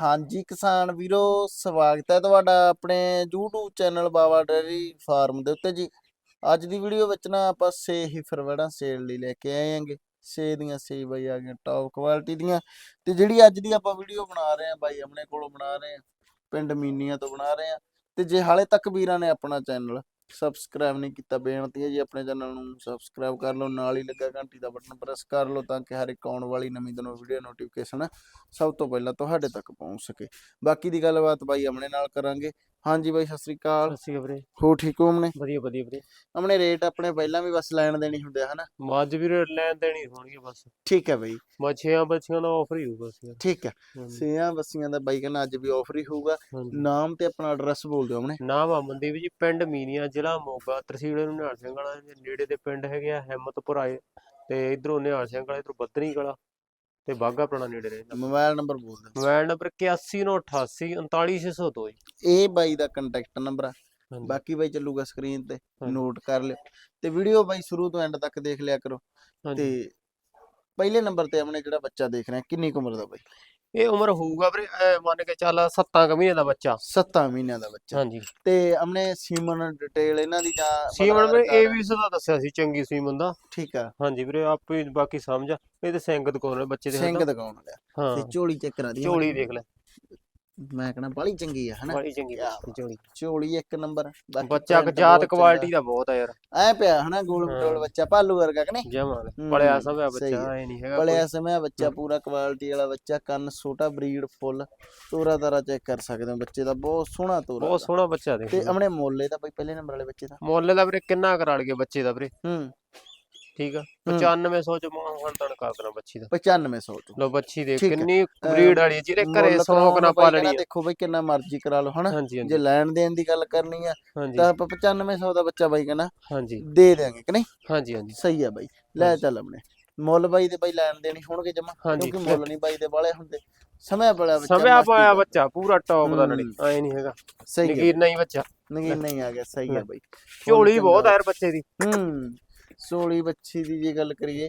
ਹਾਂਜੀ ਕਿਸਾਨ ਵੀਰੋ, ਸਵਾਗਤ ਹੈ ਤੁਹਾਡਾ ਆਪਣੇ YouTube channel Bawa dairy farm ਦੇ ਉੱਤੇ ਜੀ। ਅੱਜ ਦੀ ਵੀਡੀਓ ਵਿੱਚ ਨਾ ਆਪਾਂ ਸੇ ਹੀ ਫਰਵੜਾ ਸੇਲ ਲਈ ਲੈ ਕੇ ਆਏ ਹਾਂਗੇ ਸੇ ਦੀਆਂ ਸੇ ਬਾਈ ਆ ਗਈਆਂ ਟੌਪ ਕੁਆਲਿਟੀ ਦੀਆਂ। ਤੇ ਜਿਹੜੀ ਅੱਜ ਦੀ ਆਪਾਂ ਵੀਡੀਓ ਬਣਾ ਰਹੇ ਹਾਂ ਬਾਈ ਆਪਣੇ ਕੋਲੋਂ ਬਣਾ ਰਹੇ ਹਾਂ। ਪਿੰਡ ਮੀਨੀਆਂ ਤੋਂ ਬਣਾ ਰਹੇ ਹਾਂ। ਤੇ ਜੇ ਹਾਲੇ ਤੱਕ ਵੀਰਾਂ ਨੇ ਆਪਣਾ ਚੈਨਲ ਸਬਸਕ੍ਰਾਈਬ ਨਹੀਂ ਕੀਤਾ, ਬੇਨਤੀ ਹੈ ਜੀ ਆਪਣੇ ਚੈਨਲ ਨੂੰ ਸਬਸਕ੍ਰਾਈਬ ਕਰ ਲਓ, ਨਾਲ ਹੀ ਲੱਗਾ ਘੰਟੀ ਦਾ ਬਟਨ ਪ੍ਰੈਸ ਕਰ ਲਓ ਤਾਂ ਕਿ ਹਰ ਇੱਕ ਆਉਣ ਵਾਲੀ ਨਵੀਂ ਤੋਂ ਨਵੀਂ ਵੀਡੀਓ ਨੋਟੀਫਿਕੇਸ਼ਨ ਸਭ ਤੋਂ ਪਹਿਲਾਂ ਤੁਹਾਡੇ ਤੱਕ ਪਹੁੰਚ ਸਕੇ। ਬਾਕੀ ਦੀ ਗੱਲਬਾਤ ਬਾਈ ਆਪਣੇ ਨਾਲ ਕਰਾਂਗੇ। ਹਾਂਜੀ ਬਾਈ ਸਤਿ ਸ੍ਰੀ ਅਕਾਲ। ਸਸੀ ਵੀਰੇ। ਹੋ ਠੀਕ ਹੋ ਆਪਣੇ ਵਧੀਆ ਵਧੀਆ ਵੀਰੇ। ਆਪਣੇ ਰੇਟ ਆਪਣੇ ਪਹਿਲਾਂ ਵੀ ਬਸ ਲੈਣ ਦੇਣੀ ਹੁੰਦੇ ਹਨਾ? ਮੱਝ ਵੀਰੇ ਲੈਣ ਦੇਣੀ ਹੋਣਗੇ ਬਸ। ਠੀਕ ਹੈ ਬਾਈ। ਮੱਛੀਆਂ ਬੱਚੀਆਂ ਦਾ ਆਫਰ ਹੀ ਹੋਊਗਾ ਸੀ ਠੀਕ ਹੈ ਸਿਆਂ ਬੱਸੀਆਂ ਦਾ ਬਾਈ ਕਹਿੰਦਾ ਅੱਜ ਵੀ ਆਫਰ ਹੀ ਹੋਊਗਾ। ਨਾਮ ਤੇ ਆਪਣਾ ਐਡਰੈਸ ਬੋਲ ਦਿਓ ਆਪਣੇ ਨਾਮ ਆ ਮਨਦੀਪ ਜੀ ਪਿੰਡ ਮੀਨੀਆਂ ਜ਼ਿਲ੍ਹਾ ਮੋਗਾ ਤਹਿਸੀਲ ਨੂੰ ਨਿਹਾਲ ਸਿੰਘ ਵਾਲਾ ਨੇੜੇ ਦੇ ਪਿੰਡ ਹੈਗੇ ਆ ਹਿੰਮਤਪੁਰ ਆਏ। ਤੇ ਇਧਰੋਂ ਨਿਹਾਲ ਸਿੰਘ ਵਾਲਾ ਇਧਰੋਂ ਬੱਦਰੀ ਵਾਲਾ। ਤੇ ਬਾਗਾ ਪੁਰਾਣਾ ਨੇੜੇ ਰਹਿੰਦਾ ਮੋਬਾਈਲ ਨੰਬਰ ਬੋਲ ਦਿਓ ਮੋਬਾਈਲ ਨੰਬਰ 8198 39602 ਜੀ। ਇਹ ਬਾਈ ਦਾ ਕੰਟੈਕਟ ਨੰਬਰ ਆ। ਹਾਂਜੀ। ਬਾਕੀ ਬਾਈ ਚੱਲੂਗਾ ਸਕਰੀਨ ਤੇ ਹਾਂਜੀ। ਨੋਟ ਕਰ ਲਿਓ। ਤੇ ਵੀਡੀਓ ਬਾਈ ਸ਼ੁਰੂ ਤੋਂ ਐਂਡ ਤੱਕ ਦੇਖ ਲਿਆ ਕਰੋ। ਤੇ ਪਹਿਲੇ ਨੰਬਰ ਤੇ ਆਪਣੇ ਜਿਹੜਾ ਬੱਚਾ ਦੇਖ ਰਹੇ ਕਿੰਨੀ ਕੁ ਉਮਰ ਦਾ ਬਾਈ? ਇਹ ਉਮਰ ਹੋਊਗਾ ਵੀਰੇ ਐ ਮੰਨ ਕੇ ਚੱਲ 7 ਕੁ ਮਹੀਨੇ ਦਾ ਬੱਚਾ। 7 ਮਹੀਨਿਆਂ ਦਾ ਬੱਚਾ। ਹਾਂਜੀ। ਤੇ ਆਪਣੇ ਸੀਮਨ ਡਿਟੇਲ ਇਹਨਾਂ ਦੀ ਜਾਂ ਸੀਮਨ ਵੀਰੇ ਇਹ ਵੀ ਸਦਾ ਦੱਸਿਆ ਸੀ ਚੰਗੀ ਸੀਮਨ ਦਾ। ਠੀਕ ਆ। ਹਾਂਜੀ ਵੀਰੇ ਆਪੇ ਬਾਕੀ ਸਮਝ ਇਹ ਤੇ ਸਿੰਘ ਦਕੋਨ ਬੱਚੇ ਦੇ ਸਿੰਘ ਹੱਥ। ਦਿਖਾਉਣ ਲਿਆ ਹਾਂ ਤੇ ਝੋਲੀ ਚੈੱਕ ਕਰਾ ਦੀ ਝੋਲੀ ਦੇਖ ਲੈ। ਮੈਂ ਕਹਣਾ ਬੜੀ ਚੰਗੀ ਆ ਹਨਾ ਬੜੀ ਚੰਗੀ ਬੱਚੀ ਝੋਲੀ ਝੋਲੀ ਇੱਕ ਨੰਬਰ ਬਾਕੀ ਬੱਚਾ ਜਾਤ ਬਹੁਤ ਕੁਆਲਿਟੀ ਦਾ ਬਹੁਤ ਆ ਯਾਰ। ਐ ਪਿਆ ਹਨਾ ਗੋਲ ਮਟੋਲ ਹਾਂ। ਬੱਚਾ ਭਾਲੂ ਵਰਗਾ ਕਿ ਨਹੀਂ ਜਮਾਂ ਹੂੰ, ਪਲਿਆ ਸਮਿਆ ਸਹੀ ਬੱਚਾ। ਐ ਨਹੀਂ ਹੈਗਾ ਬੜਿਆ ਸਮਿਆ ਬੱਚਾ। ਪੂਰਾ ਕੁਆਲਿਟੀ ਵਾਲਾ ਬੱਚਾ ਕੰਨ ਛੋਟਾ ਬਰੀਡ ਫੁੱਲ ਤੋਰਾ ਤਾਰਾ ਚੈੱਕ ਕਰ ਸਕਦੇ ਹੋ ਬੱਚੇ ਦਾ ਬਹੁਤ ਸੋਹਣਾ ਤੋਰਾ ਬਹੁਤ। ਸੋਹਣਾ ਬੱਚਾ ਦੇਖ ਤੇ। ਆਪਣੇ ਮੋਲੇ ਦਾ ਬਈ ਪਹਿਲੇ ਨੰਬਰ ਵਾਲੇ ਬੱਚੇ ਦਾ ਮੁੱਲ ਦਾ ਵੀਰੇ ਕਿੰਨਾ ਕਰਾ ਲਈਏ ਬੱਚੇ ਦਾ ਵੀਰੇ ਹੂੰ ਠੀਕ ਆ? ਹੂੰ। 9500 ਚ ਮਾਂ ਹਣ ਤਣ ਕਰ ਦੇਣਾ ਬੱਚੀ ਦਾ। 9500 ਚ। ਲੋ ਬੱਚੀ ਆ। ਕਿੰਨੀ ਬਰੀਡ ਵਾਲੀ ਆ, ਜਿਹਦੇ ਘਰੇ ਸੌਕ ਨਾ ਪਾਲਣੀ। ਦੇਖੋ ਬਈ ਕਿੰਨਾ ਮਰਜ਼ੀ ਕਰਾ ਲਓ ਹਨਾ? ਜੇ ਲੈਣ ਦੇਣ ਦੀ ਗੱਲ ਕਰਨੀ ਆ ਤਾਂ ਆਪਾਂ 9500 ਦਾ ਬੱਚਾ ਬਾਈ ਕਹਿੰਦਾ ਹਾਂਜੀ। ਦੇ ਦਿਆਂਗੇ ਕਿ ਨਹੀਂ? ਹਾਂਜੀ ਹਾਂਜੀ। ਸਹੀ ਆ ਬਾਈ। ਲੈ। ਚੱਲ ਆਪਣੇ। ਮੁੱਲ ਬਾਈ ਦੇ ਬਾਈ ਲੈਣ ਦੇਣੀ ਹੋਣਗੇ ਜਮਾ ਕਿਉਂਕਿ ਮੁੱਲ ਨਹੀਂ ਬਾਈ ਦੇ ਵਾਲੇ ਹੁੰਦੇ। ਸਮਿਆ ਬੜਾ ਬੱਚਾ ਸਮਿਆ ਪਾਇਆ ਦਾ। ਬੱਚਾ ਪੂਰਾ ਟੌਪ ਦਾ ਨੜੀ। ਐ ਨਹੀਂ ਹੈਗਾ। ਸਹੀ ਨਗੀਰ ਨਹੀਂ ਬੱਚਾ। ਨਗੀਨ ਨਹੀਂ ਆ ਗਿਆ ਸਹੀ ਆ। ਬਾਈ। ਝੋਲੀ। ਬਹੁਤ ਆ ਯਾਰ ਬੱਚੇ ਦੀ। ਹੂੰ। ਸੋਲੀ ਬੱਚੀ ਦੀ ਜੇ ਗੱਲ ਕਰੀਏ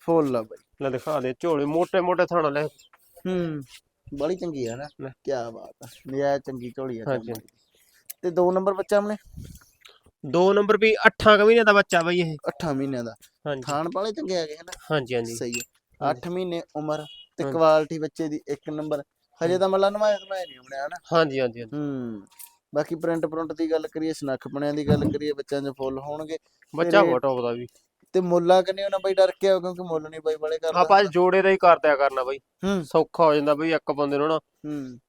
ਫੁੱਲ ਆ ਬਾਈ। ਲੈ ਦਿਖਾ ਦੇ ਝੋਲੀ ਮੋਟੇ ਮੋਟੇ ਥਾਣਾ ਲੈ। ਹੂੰ ਬੜੀ ਚੰਗੀ ਆ ਨਾ ਲੈ। ਕੀ ਬਾਤ ਆ ਨਿਆ ਚੰਗੀ ਝੋਲੀ ਆ ਹਾਂਜੀ। ਤੇ ਦੋ ਨੰਬਰ ਬੱਚਾ ਆਪਣੇ? ਦੋ ਨੰਬਰ ਵੀ 8 ਮਹੀਨੇ ਦਾ ਬੱਚਾ ਬਈ ਇਹ। 8 ਮਹੀਨਿਆਂ ਦਾ। ਹਾਂਜੀ। ਥਾਣ ਪਾਲੇ ਚੰਗੇ ਆ ਗਏ ਹਨਾ ਹਾਂਜੀ ਹਾਂਜੀ। ਸਹੀ ਹੈ ਹਾਂਜੀ। 8 ਮਹੀਨੇ ਉਮਰ ਤੇ ਹਾਂਜੀ। ਕੁਆਲਿਟੀ ਬੱਚੇ ਦੀ ਇੱਕ ਨੰਬਰ। ਹਜੇ ਤਾਂ ਮੱਲਾ ਨਵਾਇਆ ਨਵਾਇਆ ਨਹੀਂ ਆਪਣੇ ਹਨਾ? ਹਾਂਜੀ ਹਾਂਜੀ ਹਾਂਜੀ। ਹੂੰ। ਬਾਕੀ ਪ੍ਰਿੰਟ ਪ੍ਰਿੰਟ ਦੀ ਗੱਲ ਕਰੀਏ ਸਨੱਖ ਬਣਿਆਂ ਦੀ ਗੱਲ ਕਰੀਏ ਬੱਚਿਆਂ 'ਚ ਫੁੱਲ ਹੋਣਗੇ। ਬੱਚਾ ਟੌਪ ਦਾ ਵੀ। ਤੇ ਮੁੱਲਾ ਕੰਨੇ ਉਹਨਾਂ ਬਈ ਡਰ ਕੇ ਆਓ ਕਿਉਂਕਿ ਮੁੱਲ ਨਹੀਂ ਬਾਈ ਬੜੇ ਕਰਦਾ। ਆਪਾਂ ਜੋੜੇ ਦਾ ਹੀ ਕਰਦਿਆ ਕਰਨਾ ਬਈ। ਸੌਖਾ ਹੋ ਜਾਂਦਾ ਬਈ ਇੱਕ ਬੰਦੇ ਨੂੰ ਨਾ।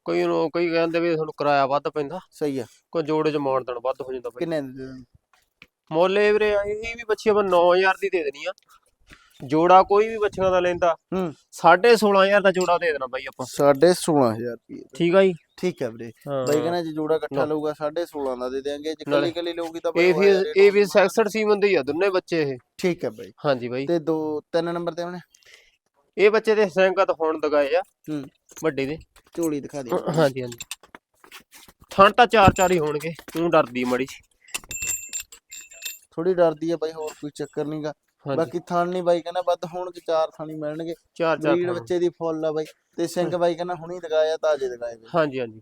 ਕਈ ਨੂੰ ਕਈ ਕਹਿੰਦੇ ਵੀ ਤੁਹਾਨੂੰ ਕਿਰਾਇਆ ਵੱਧ ਪੈਂਦਾ। ਸਹੀ ਆ। ਕੋਈ ਜੋੜੇ ਚ ਮਾਨਦਨ ਵੱਧ ਹੋ ਜਾਂਦਾ ਬਈ। ਕਿੰਨੇ? ਮੁੱਲ ਵੀਰੇ ਇਹ ਵੀ ਬੱਚੀ ਆਪਾਂ 9000 ਦੀ ਦੇ ਦੇਣੀ ਆ। ਜੋੜਾ ਕੋਈ ਵੀ ਬੱਚਿਆਂ ਦਾ ਲੈਂਦਾ। ਹੂੰ। 16500 ਦਾ ਜੋੜਾ ਦੇ ਦੇਣਾ ਬਾਈ ਆਪਾਂ। ਸਾਢੇ 16000 ਰੁਪਏ ਠੀਕ ਆ ਜੀ। ਠੀਕ ਹੈ ਵੀਰੇ। ਬਾਈ ਕਹਿੰਦਾ ਜੇ ਜੋੜਾ ਇਕੱਠਾ। ਲਊਗਾ 16.5 ਦਾ ਦੇ ਦੇਾਂਗੇ ਜੇ ਕੱਲੀ ਕੱਲੀ ਲਊਗੀ ਤਾਂ ਇਹ ਵੀ ਇਹ ਵੀ ਹੋਊਗਾ। 66 ਸੀਮਨ ਦੇ ਹੀ ਆ ਦੋਨੇ ਬੱਚੇ ਇਹ। ਠੀਕ ਹੈ ਬਾਈ। ਹਾਂਜੀ ਬਾਈ। ਤੇ ਦੋ ਤਿੰਨ ਨੰਬਰ ਤੇ ਉਹਨੇ? ਇਹ ਬੱਚੇ ਦੇ ਸੈਂਕਾ ਤਾਂ ਹੁਣ ਦਗਾਏ ਆ। ਹੂੰ। ਵੱਡੇ ਦੇ। ਝੋਲੀ ਦਿਖਾ ਦੇ। ਹਾਂਜੀ ਹਾਂਜੀ। ਥਣ ਤਾਂ ਚਾਰ ਚਾਰ ਹੀ ਹੋਣਗੇ। ਤੂੰ ਡਰਦੀ ਮੜੀ ਥੋੜੀ ਡਰਦੀ ਆ ਬਾਈ ਹੋਰ ਕੋਈ ਚੱਕਰ ਨਹੀਂਗਾ ਬਾਕੀ ਥਾਣ ਨਹੀਂ ਬਾਈ ਕਹਿੰਦਾ ਵੱਧ ਹੋਣਗੇ ਚਾਰ ਥਾਣੀ ਮਿਲਣਗੇ। ਚਾਰ ਚਾਰ ਬਰੀਡ। ਬੱਚੇ ਦੀ ਫੁੱਲ ਆ ਬਾਈ ਤੇ ਸਿੰਘ ਬਾਈ ਕਹਿੰਦਾ ਹੁਣੀ ਦਿਖਾਇਆ ਤਾਜੇ ਦਿਖਾਏ ਬਾਈ ਹਾਂਜੀ ਹਾਂਜੀ।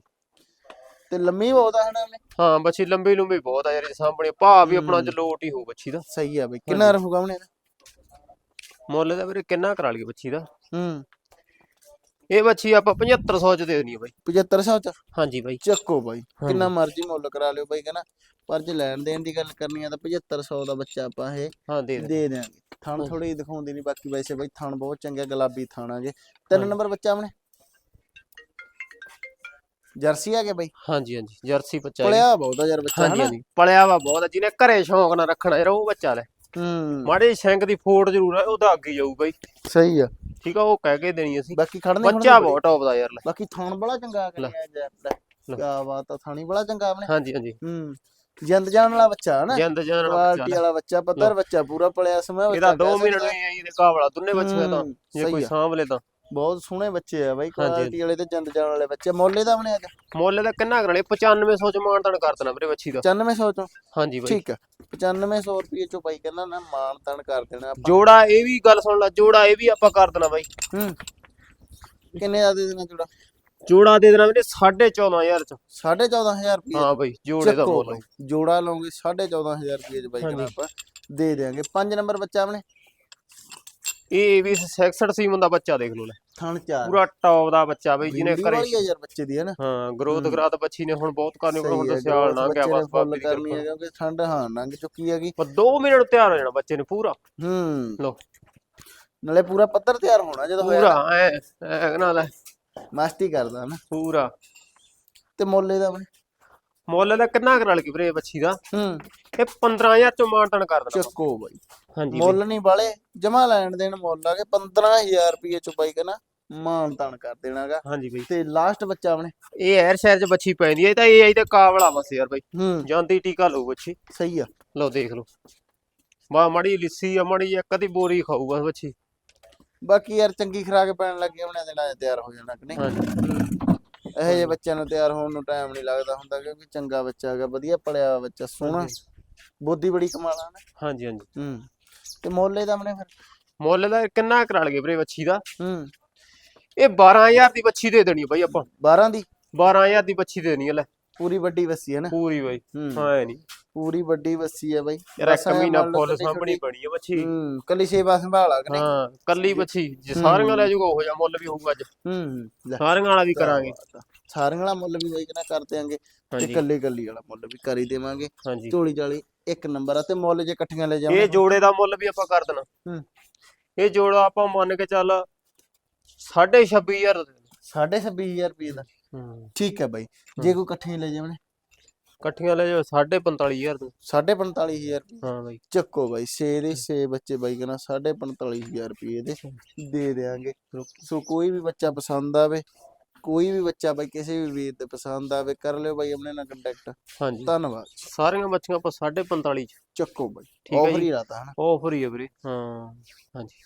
ਤੇ ਲੰਮੀ ਬਹੁਤ ਆ ਹਨਾ ਉਹਨੇ ਹਾਂ ਬੱਚੀ ਲੰਬੀ ਲੰਬੀ ਬਹੁਤ ਆ ਯਾਰ ਇਹਦੇ ਸਾਹਮਣੇ ਭਾ ਵੀ ਆਪਣਾ। ਚ ਲੋਟ ਹੀ ਹੋ ਬੱਚੀ ਦਾ। ਸਹੀ ਆ ਬਾਈ। ਕਿੰਨਾ ਰਹੂਗਾ ਉਹਨੇ ਮੁੱਲ ਦਾ ਵੀਰੇ ਕਿੰਨਾ ਕਰਾ ਲਈਏ ਬੱਚੀ ਦਾ? ਹੂੰ। ਇਹ ਬੱਚੀ ਆਪਾਂ 7500 ਚ ਦੇ ਦੇਣੀ ਆ ਬਾਈ। 7500 ਚ? ਹਾਂਜੀ ਬਾਈ। ਚੱਕੋ ਬਾਈ ਕਿੰਨਾ। ਮਰਜ਼ੀ ਮੁੱਲ ਕਰਾ ਲਿਓ ਬਾਈ ਕਹਿੰਦਾ ਪਰ ਜੇ ਲੈਣ ਦੇਣ ਦੀ ਗੱਲ ਕਰਨੀ ਆ ਤਾਂ 7500 ਦਾ ਬੱਚਾ ਆਪਾਂ ਇਹ ਹਾਂ ਦੇ ਦੇ ਦੇ ਦਿਆਂਗੇ। ਥਣ। ਥੋੜੀ ਦਿਖਾਉਂਦੀ ਨਹੀਂ ਬਾਕੀ ਵੈਸੇ ਬਾਈ ਥਣ ਬਹੁਤ ਚੰਗਾ ਗੁਲਾਬੀ ਥਣ ਆਗੇ ਤਿੰਨ। ਨੰਬਰ ਬੱਚਾ ਆਪਣੇ? ਜਰਸੀ ਆ ਗਿਆ ਬਾਈ? ਹਾਂਜੀ ਹਾਂਜੀ। ਜਰਸੀ ਬੱਚਾ। ਪਲਿਆ ਬਹੁਤ ਯਾਰ ਬੱਚਾ ਹਾਂਜੀ ਹਾਂਜੀ। ਪਲਿਆ ਵਾ ਬਹੁਤ ਜਿਹਨੇ ਘਰੇ ਸ਼ੌਂਕ ਨਾਲ ਰੱਖਣਾ ਯਾਰ ਉਹ ਬੱਚਾ ਲੈ। ਹੂੰ। ਮਾੜੇ ਸ਼ੈਂਕ ਦੀ ਫੋਟ ਜ਼ਰੂਰ ਆ ਉਹਦਾ ਅੱਗੇ ਜਾਊ ਬਾਈ। ਸਹੀ ਆ। ਠੀਕ ਆ ਉਹ ਕਹਿ ਕੇ ਦੇਣੀ ਅਸੀਂ। ਬਾਕੀ ਖੜਨੇ ਬੱਚਾ ਬਹੁਤ ਟੌਪ ਦਾ ਯਾਰ ਲੈ। ਬਾਕੀ ਥਣ ਬੜਾ ਚੰਗਾ ਆ ਲੈ। ਗਿਆ ਯਾਰ ਲੈ। ਕਿਆ ਬਾਤ ਆ ਥਾਣੀ ਬੜਾ ਚੰਗਾ ਆਪਣੇ। ਹਾਂਜੀ ਹਾਂਜੀ। ਹੂੰ ਜਿੰਦ ਜਾਣ ਵਾਲਾ ਬੱਚਾ ਹਨਾ ਜਿੰਦ ਜਾਨ ਵਾਲਾ ਬੱਚਾ। ਵਾਲਾ ਬੱਚਾ ਪੱਧਰ ਬੱਚਾ ਪੂਰਾ ਪਲਿਆ ਸਮਿਆ ਇਹਦਾ ਬੱਚਾ 2 ਕਹਿ ਮਹੀਨੇ ਨੂੰ ਇਹਦੇ ਕਾਬਲਾ ਦੋਨੇ ਬੱਚੇ ਤਾਂ। ਜੇ ਕੋਈ। ਸਾਂਭ ਲੇ ਤਾਂ। ਬਹੁਤ ਸੋਹਣੇ ਬੱਚੇ ਆ ਬਾਈ। ਕੁਆਲਿਟੀ ਵਾਲੇ ਤੇ ਜਿੰਦ ਜਾਣ ਵਾਲੇ ਬੱਚੇ। ਮੁੱਲ ਇਹਦਾ ਆਪਣੇ ਹੈਗਾ ਮੁੱਲ ਦਾ ਕਿੰਨਾ ਕਰਾਣੇ 9500 ਚ ਮਾਨਤਨ ਕਰ ਦੇਣਾ ਵੀਰੇ ਬੱਚੀ ਦਾ। 9500 ਚੋਂ? ਹਾਂਜੀ ਬਾਈ। ਠੀਕ ਆ। 9500 ਰੁਪਏ ਚੋਂ ਬਾਈ ਕਹਿੰਦਾ ਨਾ ਮਾਨ ਤਾਨ ਕਰ ਦੇਣਾ ਆਪਾਂ। ਜੋੜਾ ਇਹ ਵੀ ਗੱਲ ਸੁਣ ਲੈ ਜੋੜਾ ਇਹ ਵੀ ਆਪਾਂ ਕਰ ਦੇਣਾ ਬਾਈ। ਹੂੰ। ਕਿੰਨੇ ਦਾ ਦੇ ਦੇਣਾ ਜੋੜਾ? ਜੋੜਾ ਦੇ ਦੇਣਾ ਵੀਰੇ 14500 ਚ। 14500 ਰੁਪਏ। ਹਾਂ ਬਈ ਜੋੜੇ ਦਾ ਮੁੱਲ ਜੋੜਾ ਲਓਗੇ 14500 ਰੁਪਏ ਚ ਬਾਈ। ਕਹਿੰਦਾ ਆਪਾਂ ਦੇ ਦੇਾਂਗੇ 5 ਨੰਬਰ ਬੱਚਾ ਆਪਣੇ? ਇਹ ਵੀ 66 ਸੀਮਨ ਦਾ ਬੱਚਾ ਦੇਖ ਲਓ ਲੈ। ਥਣ ਚਾਰ ਪੂਰਾ ਟੌਪ ਦਾ ਬੱਚਾ ਬਈ ਜਿਹਨੇ ਕਰੇ ਵਾਲੀ ਆ ਯਾਰ ਬੱਚੇ ਦੀ ਹੈ ਨਾ? ਹਾਂ ਗਰੋਥ। ਗਰਾਤ ਬੱਚੀ ਨੇ ਹੁਣ ਬਹੁਤ ਕਰਨੀ ਪਰ ਹੁਣ ਸਿਆਲ ਲੰਘ ਗਿਆ ਬਸ ਬਾਬੇ ਦੀ ਕਰਨੀ ਹੈ ਕਿਰਪਾ ਕਿਉਂਕਿ ਠੰਡ ਹਾਂ ਲੰਘ ਚੁੱਕੀ ਹੈਗੀ। ਪਰ 2 ਮਿੰਟ ਤਿਆਰ ਹੋ ਜਾਣਾ ਬੱਚੇ ਨੇ ਪੂਰਾ। ਹੂੰ। ਲਓ। ਨਾਲੇ ਪੂਰਾ ਪੱਧਰ ਤਿਆਰ ਹੋਣਾ ਜਦੋਂ ਪੂਰਾ ਹੋਇਆ ਐ ਐ ਨਾ ਲੈ। ਮਸਤੀ ਕਰਦਾ ਨਾ? ਪੂਰਾ। ਤੇ ਮੁੱਲ ਇਹਦਾ ਆਪਣੇ ਮੁੱਲ ਦਾ ਕਿੰਨਾ ਕੁ ਰਲ ਗਈ ਵੀਰੇ ਬੱਚੀ ਦਾ? ਹੂੰ। ਇਹ 15000 ਚੋਂ ਮਾਨਟਨ ਕਰ ਦੇਣਾ ਚੱਕੋ ਬਾਈ। ਹਾਂਜੀ ਬਈ। ਮੁੱਲ ਨਹੀਂ ਵਾਲੇ ਜਮਾ ਲੈਣ ਦੇਣ ਮੁੱਲ ਆ ਕੇ 15000 ਰੁਪਏ ਚ ਬਾਈ ਕਹਿੰਦਾ ਮਾਨ ਤਾਨ ਕਰ ਦੇਣਾਗਾ। ਹਾਂਜੀ ਬਈ। ਤੇ ਲਾਸਟ ਬੱਚਾ ਆਪਣੇ? ਇਹ ਐਰ ਸ਼ਹਿਰ ਚ ਬੱਚੀ ਪੈਂਦੀ ਹੈ ਇਹ ਤਾਂ ਇਹ ਆਈ ਤੇ ਕਾਵਲਾ ਬਸ ਯਾਰ ਬਈ। ਹੂੰ। ਜਾਂਦੀ ਟੀਕਾ ਲਓ ਬੱਚੀ। ਸਹੀ ਆ। ਲਓ ਦੇਖ ਲਓ। ਮਾ ਮੜੀ ਲਿੱਸੀ ਆ ਮੜੀ ਇੱਕ ਅੱਧੀ ਬੋਰੀ ਖਾਊ ਬਸ ਬੱਚੀ। ਬਾਕੀ ਯਾਰ ਚੰਗੀ ਖਰਾਕ ਪੈਣ ਲੱਗੀ ਆਪਣੇ ਦਿਨਾਂ 'ਚ ਤਿਆਰ ਹੋ ਜਾਣਾ ਕਿ ਨਹੀਂ? ਹਾਂਜੀ। ਇਹੋ ਜਿਹੇ ਬੱਚਿਆਂ ਨੂੰ ਤਿਆਰ ਹੋਣ ਨੂੰ ਟਾਈਮ ਨਹੀਂ ਲੱਗਦਾ ਹੁੰਦਾ ਕਿਉਂਕਿ ਚੰਗਾ ਬੱਚਾ ਹੈਗਾ ਵਧੀਆ ਪਲਿਆ ਹੋਇਆ ਬੱਚਾ ਸੋਹਣਾ। ਬੁੱਧੀ ਬੜੀ ਕਮਾਲ ਆ ਨਾ। ਹਾਂਜੀ ਹਾਂਜੀ। ਹੂੰ ਤੇ ਮੁੱਲ ਇਹਦਾ ਆਪਣੇ ਫਿਰ? ਮੁੱਲ ਦਾ ਕਿੰਨਾ ਕੁ ਰਲ ਗਏ ਵੀਰੇ ਬੱਚੀ ਦਾ? ਹੂੰ। ਇਹ 12000 ਦੀ ਬੱਚੀ ਦੇ ਦੇਣੀ ਬਈ ਆਪਾਂ। 12 ਦੀ? 12000 ਦੀ ਦੇ ਦੇਣੀ ਲੈ। ਪੂਰੀ ਵੱਡੀ ਵੱਸੀ ਹੈ ਨਾ। ਪੂਰੀ ਬਈ ਹੂੰ। ਹਾਂ ਨਹੀਂ ਪੂਰੀ ਵੱਡੀ ਵੱਸੀ ਹੈ ਬਾਈ। ਯਾਰ ਇੱਕ ਮਹੀਨਾ ਫੁੱਲ ਛੋਟੀ- ਬਣੀ ਆ ਬੱਚੀ ਹੂੰ ਕੱਲੀ ਸੇਵਾ ਸੰਭਾਲਾ ਕਿ ਨਹੀਂ? ਹਾਂ ਕੱਲੀ ਬੱਚੀ ਜੇ ਸਾਰੀਆਂ ਲੈ ਜਾਊਗਾ ਉਹ ਜਾ ਮੁੱਲ ਵੀ ਹੋਊਗਾ ਅੱਜ। ਹੂੰ ਲੈ। ਸਾਰੀਆਂ ਵਾਲਾ ਵੀ ਕਰਾਂਗੇ। ਸਾਰਿਆਂ ਵਾਲਾ ਮੁੱਲ ਵੀ ਬਾਈ ਕਿਨਾ ਕਰ ਦਿਆਂਗੇ ਤੇ ਕੱਲੀ ਕੱਲੀ ਵਾਲਾ ਮੁੱਲ ਵੀ ਕਰ ਹੀ ਦੇਵਾਂਗੇ। ਹਾਂਜੀ। ਝੋਲੀ ਜਾਲੀ ਇੱਕ ਨੰਬਰ ਆ ਤੇ ਮੁੱਲ ਜੇ ਇਕੱਠੀਆਂ ਲੈ ਜਾਵਾਂਗੇ ਇਹ ਜੋੜੇ ਦਾ ਮੁੱਲ ਵੀ ਆਪਾਂ ਕਰ ਦੇਣਾ। ਹੂੰ। ਇਹ ਜੋੜਾ ਆਪਾਂ ਮੰਨ ਕੇ ਚੱਲ 26500 ਦਾ ਦੇ ਦੇਣਾ। 26500 ਰੁਪਏ ਦਾ। ਹੂੰ। ਠੀਕ ਹੈ ਬਾਈ। ਜੇ ਕੋਈ ਇਕੱਠੀਆਂ ਲੈ ਜਾਵਣੇ ਇਕੱਠੀਆਂ ਲੈ ਜਾਓ 45000 ਦੇ। 45000 ਰੁਪਏ। ਹਾਂ ਬਾਈ। ਚੱਕੋ ਬਾਈ ਛੇ ਦੇ ਛੇ ਬੱਚੇ ਬਾਈ ਕਹਿੰਦਾ 45000 ਰੁਪਏ ਦੇ ਦੇ ਦੇਾਂਗੇ ਸੋ ਕੋਈ ਵੀ ਬੱਚਾ ਪਸੰਦ ਆਵੇ ਕੋਈ ਵੀ ਬੱਚਾ ਬਾਈ ਕਿਸੇ ਵੀ ਵੀਰ ਤੇ ਪਸੰਦ ਆਵੇ ਕਰ ਲਿਓ ਬਾਈ ਆਪਣੇ ਨਾਲ ਕੰਟੈਕਟ ਹਾਂਜੀ। ਧੰਨਵਾਦ ਸਾਰੀਆਂ ਬੱਚੀਆਂ ਆਪਾਂ 45000 ਚ। ਚੱਕੋ ਬਾਈ। ਠੀਕ ਹੈ ਆਫਰ ਜੀ। ਹੀ ਰਹਤਾ ਹਨਾ। ਆਫਰ ਹੀ ਹੈ ਵੀਰੇ। ਹਾਂ ਹਾਂਜੀ।